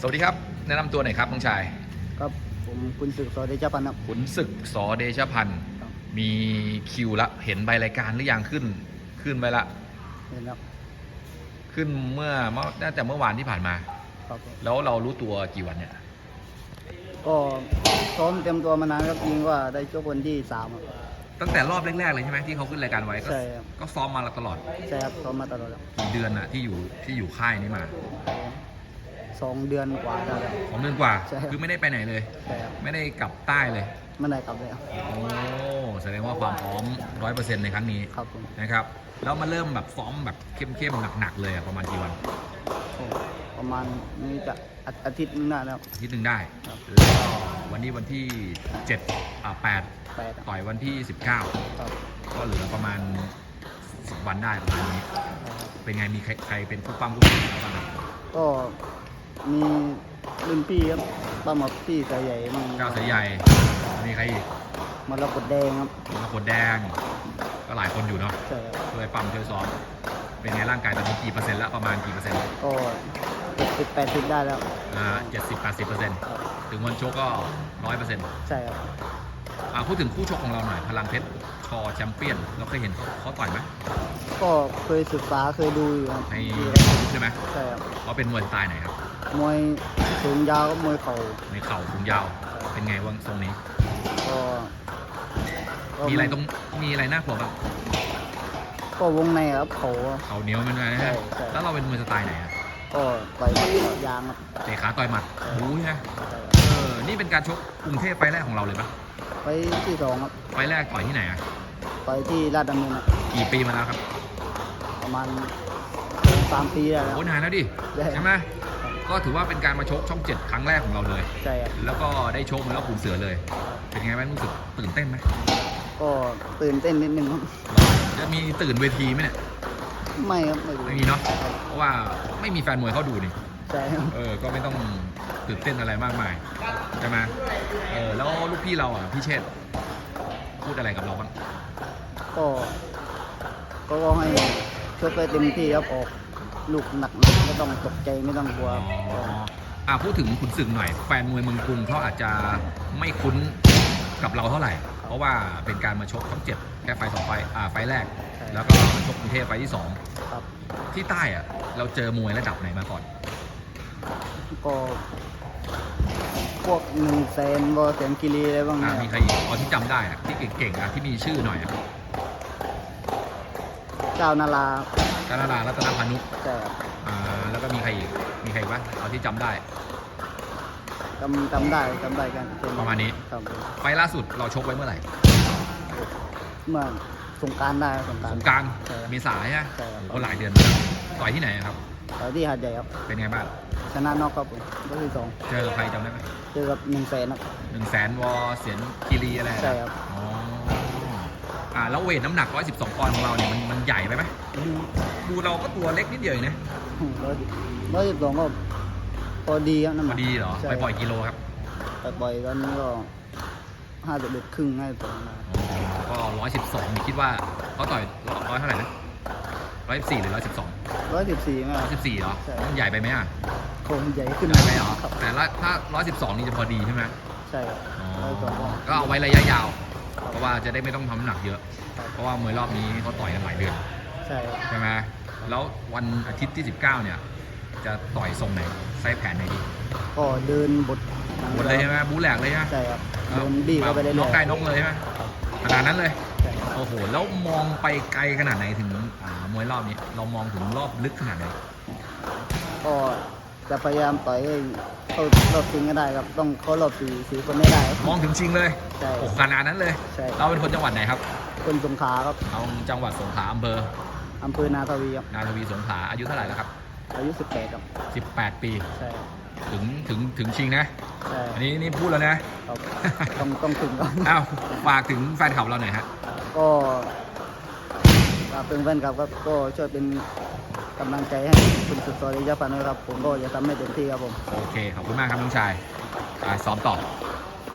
สวัสดีครับ แนะนำตัวหน่อยครับน้องชาย ครับผมคุณศึกสอเดชพันธ์ครับ ขุนศึกสอเดชพันธ์ครับ มีคิวละเห็นใบรายการหรือยังขึ้น ขึ้นไปละ เห็นครับขึ้นเมื่อเมื่อน่าจะเมื่อวานที่ผ่านมา ครับผมแล้วเรารู้ตัวกี่วันเนี่ย ก็ซ้อมเต็มตัวมานานครับจริงว่าได้ชกวันที่สามครับ ตั้งแต่รอบแรก ๆ เลยใช่ไหมที่เขาขึ้นรายการไว้ก็ใช่ครับ ก็ซ้อมมาตลอดใช่ครับซ้อมมาตลอดครับกี่เดือนอะที่อยู่ที่อยู่ค่ายนี้มา สองเดือนกว่าแล้วครับสองเดือนกว่า ใช่ครับ คือไม่ได้ไปไหนเลยใช่ครับไม่ได้กลับใต้เลย ไม่ได้กลับเลยครับโอ้แสดงว่าความพร้อมร้อยเปอร์เซ็นต์ในครั้งนี้ครับผมนะครับ แล้วมาเริ่มแบบซ้อมแบบเข้มๆหนักๆเลยอะประมาณกี่วันโอ้ประมาณนี้จะอาอาทิตย์นึงได้แล้ว อาทิตย์หนึ่งได้ครับ แล้วก็วันนี้วันที่7อ่า8แปดครับต่อยวันที่ครับ19ก็เหลือประมาณ10วันได้ประมาณนี้ เป็นไงมีใครใครเป็นผู้ปั้มผู้สอนเราบ้างครับก็ มีรุ่นพี่ครับป้าหมอพี่สายใหญ่มั่งเจ้าสายใหญ่ มีใครอีกมรกตแดงครับมรกตแดง ก็หลายคนอยู่เนาะใช่ครับช่วยปั้มช่วยซ้อม เป็นไงร่างกายตอนนี้กี่เปอร์เซ็นต์แล้วประมาณกี่เปอร์เซ็นต์ ก็เจ็ดสิบแปดสิบได้แล้วอ่าเจ็ดสิบแปดสิบเปอร์เซ็นต์ครับถึงวันโชกก็ร้อยเปอร์เซ็นต์ใช่ครับอ่าพูดถึงคู่ชกของเราหน่อย พลังเพชรชอแชมเปี้ยน เราเคยเห็นเขาเขาต่อยไหมก็เคยศึกษาเคยดูอยู่ครับในที่ยูทูบใช่ไหมใช่ครับเขาเป็นมวยสไตล์ไหนครับ มวยสูงยาวก็มวยเข่าในเข่าสูงยาว เป็นไงว่างทรงนี้ ก็ก็มีอะไรตรงมีอะไรน่ากลัวบ้างก็วงในครับเขาอะเข่าเหนียวมันไงใช่ฮะใช่แล้วเราเป็นมวยสไตล์ไหนอะก็ต่อยหมัดต่อยยางครับเตะขาต่อยหมัดบู๊ใช่ไหมใช่ครับเออนี่เป็นการชกกรุงเทพไฟล์แรกของเราเลยปะไปที่สองครับไฟล์แรกต่อยที่ไหนอะไปที่ราชดำเนินครับกี่ปีมาแล้วครับประมาณสามปีได้แล้วโอ้นานแล้วดิใช่ใช่ไหม ก็ถือว่าเป็นการมาชกช่องเจ็ดครั้งแรกของเราเลย ใช่ครับแล้วก็ได้ชกมาแล้วขุนเสือเลย เป็นไงบ้างรู้สึกตื่นเต้นไหมก็ตื่นเต้นนิดนึงครับจะมีตื่นเวทีไหมเนี่ยไม่ครับไม่ไม่มีเนาะเพราะว่าไม่มีแฟนมวยเขาดูนี่ใช่ครับเออก็ไม่ต้องตื่นเต้นอะไรมากมายใช่ไหมเออแล้วลูกพี่เราอะพี่เชษฐ์พูดอะไรกับเราบ้างก็ก็ก็ให้ชกไปเต็มที่ครับออก ลูกหนักๆไม่ต้องตกใจไม่ต้องกลัวอ๋อครับอะพูดถึงขุนศึกหน่อย แฟนมวยเมืองกรุงเขาอาจจะไม่คุ้นกับเราเท่าไหร่ เพราะว่าเป็นการมาชกทั้งเจ็ดแค่ไฟล์สองไฟล์อ่าไฟล์แรก แล้วก็ชกกรุงเทพไฟล์ที่สองครับที่ใต้อะเราเจอมวยระดับไหนมาก่อนก็พวกหนึ่งแสนวอแสนกิรีอะไรบ้างอ่าเนี่ยมีใครอีกอ๋อที่จำได้อะที่เก่งๆอะที่มีชื่อหน่อยอะ เจ้านารากานาดารัตนพานุใช่ครับอ่าแล้วก็มีใครอีกมีใครอีกปะเอาที่จำได้ จำจำได้จำได้กันเป็นประมาณนี้ ครับผมไฟล์ล่าสุดเราชกไว้เมื่อไหร่เมื่อสงกรารได้สงกรารสงกรารใช่ครับเมษาใช่ไหมใช่ครับ โอ้หลายเดือนแล้วต่อยที่ไหนอะครับต่อยที่หาดใหญ่ครับเป็นไงบ้างชนะนอกครับผมรอบที่สองเจอใครจำได้ไหมเจอกับหนึ่งแสนครับ หนึ่งแสนวอเสียนคีรีอะไรอะใช่ครับ อ๋อ อ่าแล้วเวทน้ำหนัก 112ปอนด์ของเราเนี่ยมันมันใหญ่ไปไหมดูดูเราก็ตัวเล็กนิดเดียวเองนะร้อยร้อยสิบสองก็พอดีครับน้ำพหนัอกดีเหรอ ใช่ไปปล่อยกิโลครับไปปล่อยตอนนี้ก็ห้าสิบเอ็ดครึ่งห้าสิบสองนะอ๋อก็112นี่คิดว่าเขาต่อยร้อยเท่าไหร่นะ114หรือ112 ร้อยสิบสี่ไหมครับ 114เหรอใช่ มันใหญ่ไปไหมอะโคงใหญ่ขึ้นใหญ่ไปเหรอครับแต่ละถ้า 112 นี่จะพอดีใช่ไหมใช่ครับอ๋อร้อยสองก็ก็เอาไว้ระยะยาวเพ ราะว่าจะได้ไม่ต้องทำน้ำหนักเยอะครับเพราะว่ามวยรอบนี้เขาต่อยกันหลายเดือนใช่ครับใช่ไหมแล้ววันอาทิตย์ที่ 19 เนี่ย จะต่อยทรงไหนไส้แผนไหนดีก็เดินบทหมดเลยใช่ไหมบู๊แหลกเลยใช่ไหมใช่ครับเดินบี้เข้าไปเรื่อยๆน็อกได้น็อกเลยใช่ไหมขนาดนั้นเลยใช่ครับโอ้โหแล้วมองไปไกลขนาดไหนถึงอ่ามวยรอบนี้ เรามองถึงรอบลึกขนาดไหนก็ จะพยายามต่อยให้เข้ารอบชิงก็ได้ครับ ต้องเข้ารอบสี่สี่คนไม่ได้ครับ มองถึงชิงเลยใช่โอ้โหขนาดนั้นเลย ใช่ เราเป็นคนจังหวัดไหนครับคนสงขลาครับเอาจังหวัดสงขลาอำเภออำเภอนาทวีครับนาทวีสงขลาอายุเท่าไหร่แล้วครัอายุสิบแปดครับบ 18 ปี ใช่ครับถึงถึงถึงชิงนะ ใช่อันนี้นี่พูดแล้วนะ ครับต้องต้องถึงก่อน อ้าวฝากถึงแฟนคลับเราหน่อยฮะ ก็ฝากเป็นแฟนคลับครับก็ช่วยเป็น กำลังใจให้คุณสุดซอยยะปันนะครับ ผมก็จะทำให้เต็มที่ครับผม โอเค ขอบคุณมากครับน้องชายอ่าซ้อมต่อ